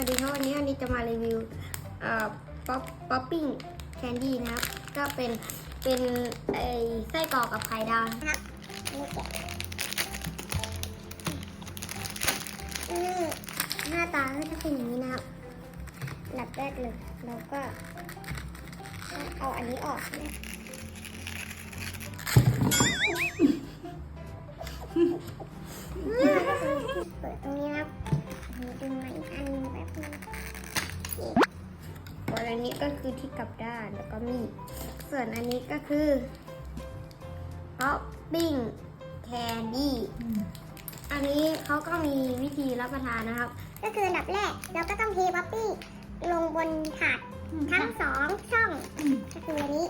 วัสดีครับวันนี้อันนี้จะมารีวิวเอ่อป๊อปป๊อปปิ้งแคนดี้นะครับ ก็เป็นเป็นไอไส้กรอกกับไข่ดาวนะครับนี่หน้าตาก็จะเป็นอย่างนี้นะครับอันดับแรกเลยเราก็เอาอันนี้ออกนะเปิดตรงนี้นะครับ ดึงมาอีกอันนึงแบบนึงส่วนอันนี้ก็คือที่กลับด้านแล้วก็มีดส่วนอันนี้ก็คือป๊อปปิ้งแคนดี้อันนี้เขาก็มีวิธีรับประทานนะครับ ก็คืออันดับแรกเราก็ต้องเทบ๊อบบี้ลงบนถาดทั้งสองช่อง ก็คืออันนี้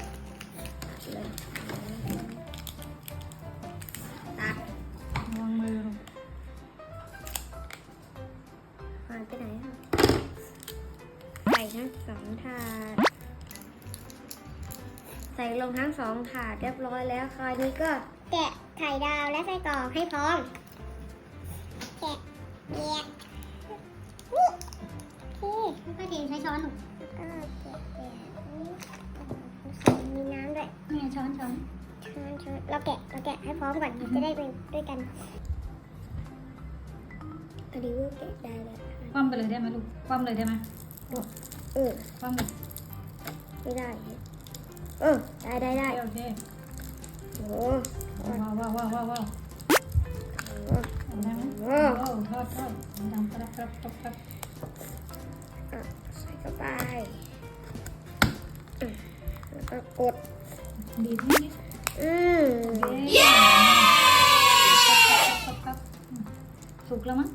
ทั้งสองถาด ใส่ลงทั้งสองถาดเรียบร้อยแล้วคราวนี้ก็แกะไข่ดาวและไส้กรอกให้พร้อม แกะแยกนี่โอเคค่อยๆเทใช้ช้อนหนูแล้วก็แกะแบบนี้ใส่มีน้ำด้วยนี่ช้อนช้อนช้อนช้อนเราแกะเราแกะให้พร้อมก่อนจะได้เป็นด้วยกันอันนี้ก็แกะได้แล้ว คว่ำไปเลยได้ไหมลูก คว่ำเลยได้ไหมเออคว่ำเลยไม่ได้ เออ ได้ได้ได้โอเคโอ้โหว้าวว้าวว้าวว้าวว้าวโอ้โหทำได้ไหมโอ้โอ้ทอดทอดดังครับครับครับครับอะใส่เข้าไปอืมแล้วก็กดดีที่นี่อืมเย้ครับครับสุกแล้วมั้ง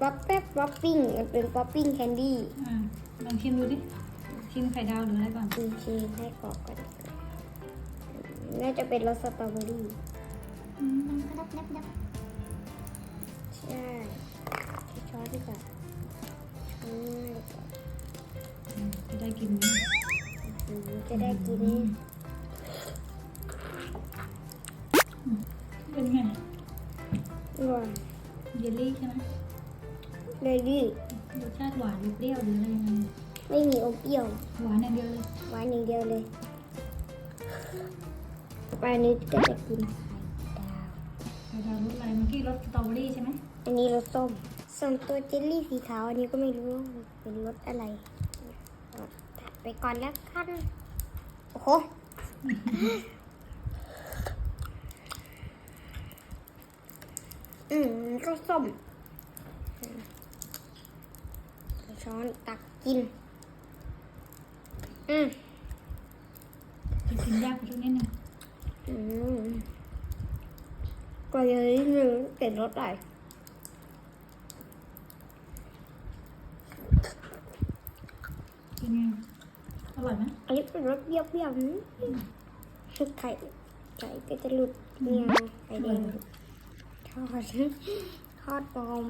ป๊อปแป๊บป๊อปปิ้งมันเป็นป๊อปปิ้งแคนดี้อ่าลองชิมดูดิชิมไข่ดาวหรืออะไรก่อนชิมชิมให้กรอกก่อนน่าจะเป็นรสสตรอเบอรี่อืมมันก็ดับดับดับใช่ใช้ช้อนดีกว่าช้อนดีกว่าจะได้กินไหมอืมจะได้กินเป็น เลยดิรสชาติหวานหรือเปรี้ยวหรืออะไรยังไงไม่มีอมเปรี้ยว หวานอย่างเดียวเลยหวานอย่างเดียวเลยไปอันนี้ก็จะกินไข่ดาวไข่ดาวรสอะไรเมื่อกี้รสสตรอเบอรี่ใช่ไหมอันนี้รสส้ม ส่วนตัวเจลลี่สีขาวอันนี้ก็ไม่รู้ว่ามันเป็นรสอะไรอะถัดไปก่อนแล้วกันโอ้โหอืมก็ส้มเอา ช้อนตักกิน อืมจะกินยากกว่าช่วงนิดนึงอืมก็ยังนิดนึงเป็นรสอะไรเป็นไงอร่อยไหมอันนี้เป็นรสเปรี้ยวๆนะชุดไข่ไข่ก็จะหลุดเงียไข่แดงทอดทอดปลอม